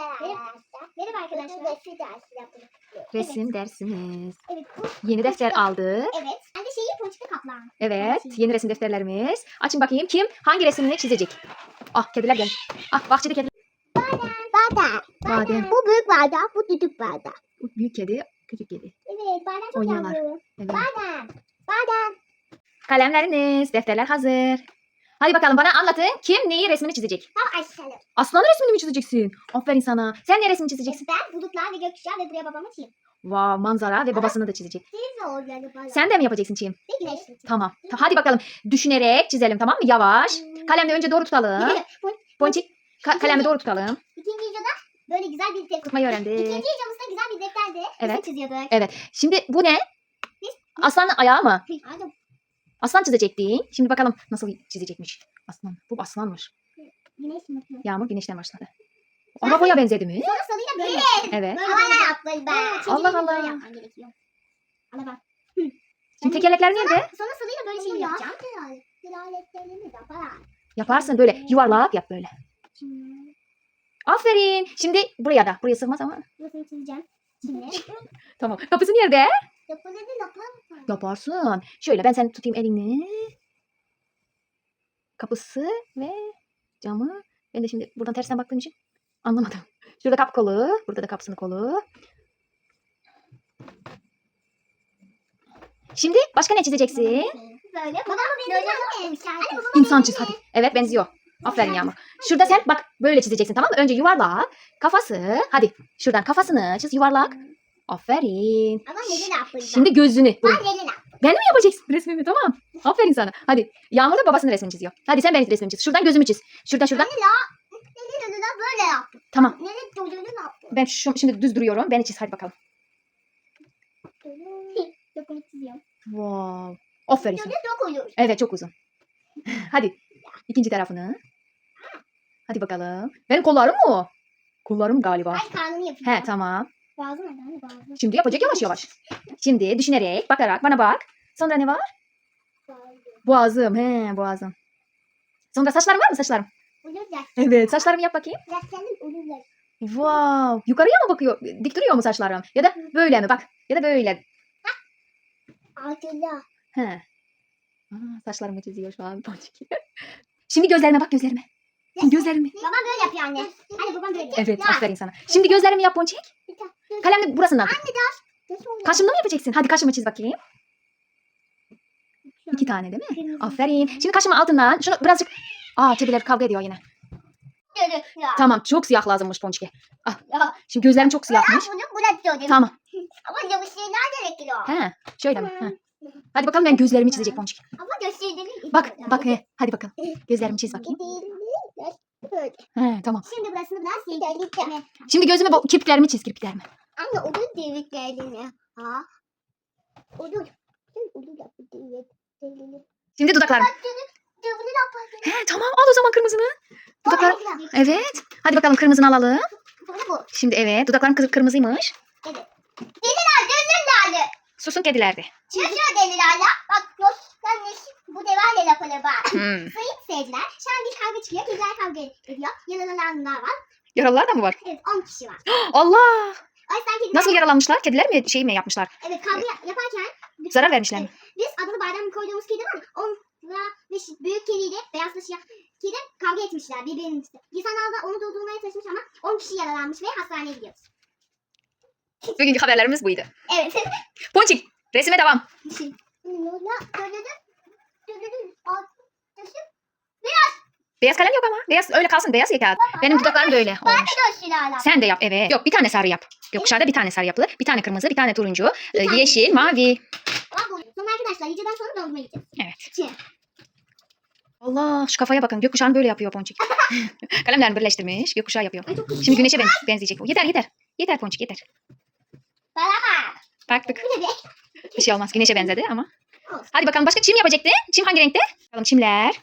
Merhaba. Merhaba arkadaşlar. Resim dersi yaptık. Resim dersimiz. Evet. Bu, Yeni defter aldık. evet. Ben de şeyi ponçikli kaplan. Evet. Yeni resim defterlerimiz. Açın bakayım kim hangi resmini çizecek? Ah kediler gel. Ah bahçede kediler. Bardak. Badem. Bu büyük bardak, bu küçük bardak. Bu Büyük kedi, küçük kedi. Evet, bardak çok Oynuyorlar. yavru. Evet. Bardak. Bardak. Kalemleriniz, defterler hazır. Hadi bakalım bana anlatın. Kim neyi resmini çizecek? Tamam aşağıya. Aslanın resmini mi çizeceksin? Aferin sana. Sen ne resmini çizeceksin? Ben bulutlar ve gökkuşağı ve buraya babamı çizeyim. Vav manzara ve babasını da çizecek. Siz de. Sen de mi yapacaksın Çiğim? Güneş çizeyim. Tamam. Ta- Hadi bakalım. Düşünerek çizelim tamam mı? Yavaş. Hmm. Kalemle önce doğru tutalım. Ponçik. Ka- kalemle doğru tutalım. İkinci videoda böyle güzel bir defter. Tutmayı öğrendik. İkinci videomuzda güzel bir defterdi. Evet. Resim çiziyorduk. Evet. Şimdi bu ne? Aslanın ayağı mı? Hadi Aslan çizecektin. Şimdi bakalım nasıl çizecekmiş. Aslan. Bu aslanmış. güneş mi? Yağmur güneşten başladı. Arabaya benzedi mi? Sonra salıyla böyle. Evet. Böyle böyle yapmalı ben. Allah Allah. Böyle yapman gerekiyor. Al bak. Şimdi tekerlekler nerede? Sonra salıyla böyle şey yapacağım. Hilaletlerini yapar. Yaparsın böyle yuvarlak yap böyle. Aferin. Şimdi buraya da. Buraya sığmaz ama. Burasını çizeceğim. Şimdi. Tamam. Kapısı nerede? Yapıları yapar mısın? Yaparsın. Şöyle ben seni tutayım elini. Kapısı ve camı. Ben de şimdi buradan tersten baktığım için anlamadım. Şurada kapı kolu. Burada da kapısının kolu. Şimdi başka ne çizeceksin? Böyle. Hani babama İnsan çiz hadi. Evet benziyor. Aferin Yağmur. Şurada sen bak böyle çizeceksin tamam mı? Önce yuvarlak. Kafası. Hadi şuradan kafasını çiz yuvarlak. Aferin. Ama neden yapayım? Şimdi gözünü. Ben neden yapayım? Ben mi yapacaksın resmimi tamam. Aferin sana. Hadi. Yağmur da babasının resmini çiziyor. Hadi sen benim resmimi çiz. Şuradan gözümü çiz. Şuradan şuradan. Anne la. Neden neden böyle yaptım? Tamam. Neden çocuğunu yaptım? Ben şu, şimdi düz duruyorum. Beni çiz hadi bakalım. Çiziyorum. Wow. Aferin sana. Çocuğu dokunuyor. Evet çok uzun. hadi. İkinci tarafını. Hadi bakalım. Benim kollarım mı o? Kollarım galiba. Ay karnını yapayım. He tamam. Nerede? Hani bazı. Şimdi yapacak yavaş yavaş. Şimdi düşünerek, bakarak bana bak. Sonra ne var? Boğazım. He boğazım. Sonra saçlarım var mı saçlarım? Ya. Evet saçlarımı yap bakayım. Ya senin olur ya. Wow. Yukarıya mı bakıyor? Dik duruyor mu saçlarım? Ya da böyle mi? Bak. Ya da böyle. Altında. He. Aa, saçlarımı çiziyor şu an. Şimdi gözlerime bak gözlerime. Gözlerimi. Babam böyle yapıyor anne. Hadi babam böyle. Evet Ya. aferin sana. Şimdi gözlerimi yap dakika. Kalemle burasından tut. Nasıl oluyor? Kaşımda mı yapacaksın? Hadi kaşımı çiz bakayım. İki tane değil mi? Aferin. Şimdi kaşımın altından şunu birazcık... Aa kediler kavga ediyor yine. Tamam çok siyah lazımmış Ponçik'e. Ya. Şimdi gözlerim çok siyahmış. Tamam. Ama ya bu nerede gerekiyor? He. Şöyle mi? He. Hadi bakalım ben gözlerimi çizecek Ponçik. Ama gösterdiğini Bak bak he. Hadi bakalım. Gözlerimi çiz bakayım. Böyle. He tamam. Şimdi burasını biraz sileceğim. Şimdi gözüme bu kirpiklerimi çiz kirpiklerimi. Anne olur deliklerini. Ha? Olur. Sen olur yap. Şimdi dudaklarım. He tamam al o zaman kırmızını. Dudaklar. Evet. Hadi bakalım kırmızını alalım. Bu bu. Şimdi evet dudaklarım kır- kırmızıymış. Deliler, deliler lale. Susun kedilerdi. Çıkıyor delilerle. Bak dostlar bu devalle yapılır bak. Hmm. Seyirciler, şu an bir kavga çıkıyor. Kediler kavga ediyor. Yaralananlar var. Yaralılar da mı var? Evet 10 kişi var. Allah. O yüzden kediler... Nasıl yaralanmışlar? Kediler mi şey mi yapmışlar? Evet kavga yaparken... Zarar vermişler mi? Biz adını bardan koyduğumuz kedi var. Onunla ve şi- büyük kediyle beyaz taşıyan kedi kavga etmişler birbirinin üstüne. İnsanlar da onu durdurmaya çalışmış ama 10 kişi yaralanmış ve hastaneye gidiyoruz. Bugünkü haberlerimiz buydu. Evet. Ponçik resime devam. Yola dönelim. Beyaz kalem yok ama. Beyaz öyle kalsın beyaz ya kağıt. Benim dudaklarım böyle Ben olmuş. de dönsün hala. Sen de yap evet. Yok bir tane sarı yap. Gökkuşağıda bir tane sarı yapılır. Bir tane kırmızı, bir tane turuncu, e, tane. yeşil, mavi. Bak bu. Sonra arkadaşlar yiyeceğden sonra dondurma yiyeceğiz. Evet. Şey. Allah şu kafaya bakın. Gökkuşağını böyle yapıyor Ponçik. Kalemlerini birleştirmiş. Gökkuşağı yapıyor. Ay çok güzel. Şimdi güneşe benz- benzeyecek bu. Yeter yeter. Yeter Ponçik yeter. Baktık. Bu ne be? Bir şey olmaz. Güneşe benzedi ama. Olsun. Hadi bakalım başka çim yapacaktı. Çim hangi renkte? Bakalım çimler.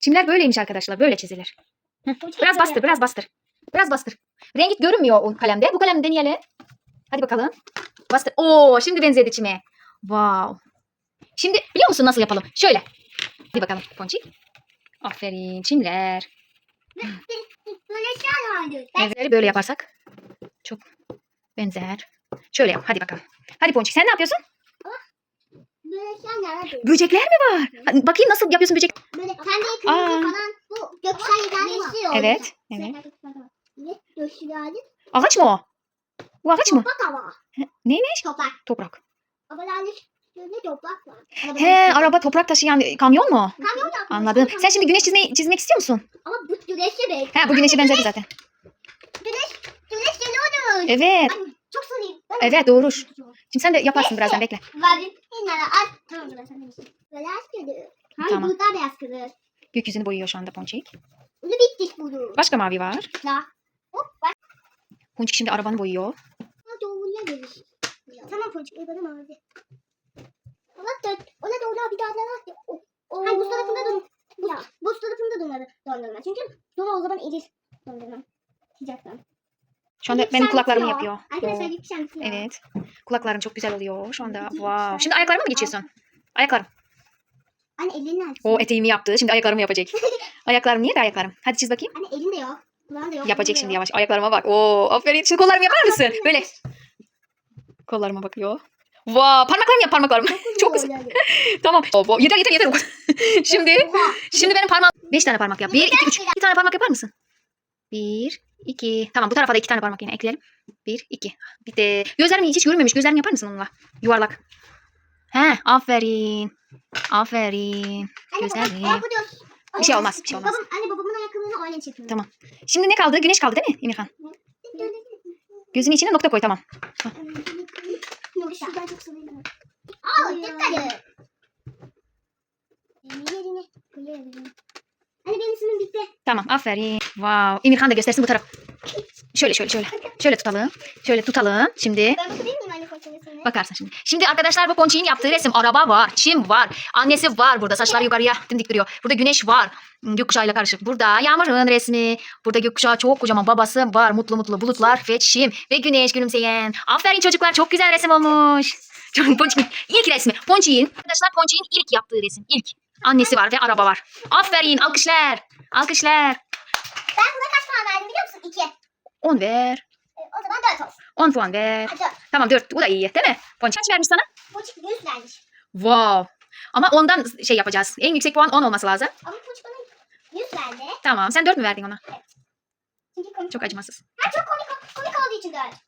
Çimler böyleymiş arkadaşlar. Böyle çizilir. Hı, Biraz bastır, biraz bastır. Biraz bastır. Rengi görünmüyor o kalemde. Bu kalemi deneyelim. Hadi bakalım. Bastır. Oo, şimdi benzedi çime. Wow. Şimdi biliyor musun nasıl yapalım? Şöyle. Hadi bakalım Ponçik. Aferin çimler. Evet, böyle yaparsak çok benzer. Şöyle yap. Hadi bakalım. Hadi Ponçik sen ne yapıyorsun? vardı. Böcekler mi var? Hadi Bakayım nasıl yapıyorsun böcek? Böyle pembe Aa. kırmızı falan bu gökkuşağı yeterli mi? Evet. Evet. Evet. Gökkuşağı Ağaç mı o? Bu ağaç mı? Toprak hava. Neymiş? Toprak. Toprak. Havalarda şöyle toprak var. He üstünde. araba toprak taşıyan kamyon mu? Kamyon yapmış. Anladım. Sen şimdi güneş çizmeyi, çizmek istiyor musun? Ama bu güneşe be. He bu güneşe benzedi zaten. Güneş, güneş geliyordu. Evet. Ay, çok sorayım. Ben Evet doğru. Şimdi sen de yaparsın birazdan bekle. Vadim. İnara at. Tamam ben sen demiştim. Beyaz kırdı. Hayır Tamam. burada beyaz kırdı. Gökyüzünü boyuyor şu anda Ponçik. Bunu bittik bunu. Başka mavi var. Ya. Hop bak. Ponçik şimdi arabanı boyuyor. Ona doğruya gelir. Tamam Ponçik eyvallah mavi. Ona dön. Ona doğru bir daha daha. O, o. Hayır buz tarafında dön. Buz, buz tarafında döndürme. Döndürme. Çünkü sonra o zaman erir. Döndürmem. Sıcaktan. Şu anda benim kulaklarımı bitiyor. yapıyor. Arkadaşlar Oo. Evet. Kulaklarım çok güzel oluyor şu anda. Wow. Şimdi ayaklarıma mı geçiyorsun? Ayaklarım. Anne elini aç. O eteğimi yaptı. Şimdi ayaklarımı yapacak. ayaklarım niye de ayaklarım? Hadi çiz bakayım. Anne elin de yok. Kulağın da yok. Yapacak şimdi yavaş. Ayaklarıma bak. Oo, aferin. Şimdi kollarımı yapar mısın? Böyle. Kollarıma bakıyor. Wow, parmaklarımı yap parmaklarımı. Çok güzel. Tamam. Oh. Yeter yeter yeter. şimdi şimdi benim parmağım. Beş tane parmak yap. Bir, iki, üç. Bir tane parmak yapar mısın? Bir, iki. Tamam bu tarafa da iki tane parmak yine ekleyelim. Bir, iki. Bir de gözlerimi hiç görmemiş. Gözlerimi yapar mısın onunla? Yuvarlak. He, aferin. Aferin. Anne, Güzel baba- iyi. Baba bu. Bir şey olmaz, bir şey olmaz. Babam, anne babamın ayakkabılarını oynayın çekiyor. Tamam. Şimdi ne kaldı? Güneş kaldı değil mi Emirhan? Gözünün içine nokta koy tamam. Yok şuradan çok. Aa dikkat Yerine koyuyorum. Anne benim ismim bitti. Tamam aferin. Wow. Emirhan da göstersin bu taraf. Şöyle şöyle şöyle. Şöyle tutalım. Şöyle tutalım. Şimdi Ben? Bakarsın şimdi. Şimdi arkadaşlar bu Ponçik'in yaptığı resim. Araba var. Çim var. Annesi var burada. Saçlar yukarıya dimdik duruyor. Burada güneş var. Hmm, Gökkuşağıyla karışık. Burada Yağmur'un resmi. Burada gökkuşağı çok kocaman. Babası var. Mutlu mutlu bulutlar ve çim ve güneş gülümseyen. Aferin çocuklar. Çok güzel resim olmuş. Ponçik'in ilk resmi. Ponçik'in. Arkadaşlar Ponçik'in ilk yaptığı resim. İlk. Annesi var ve araba var. Aferin. Alkışlar. Alkışlar. Ben buna kaç puan verdim biliyor musun? İki. 10 ver. E, o zaman dört olsun. 10 puan ver. Ha, dört. Tamam 4. Bu da iyi değil mi? Ponçik kaç vermiş sana? Koçuk yüz vermiş. Wow. Ama ondan şey yapacağız. En yüksek puan 10 olması lazım. Ama koçuk bana yüz verdi. Tamam. Sen 4 mü verdin ona? Çünkü komik. Çok acımasız. Ha çok komik, komik olduğu için dört.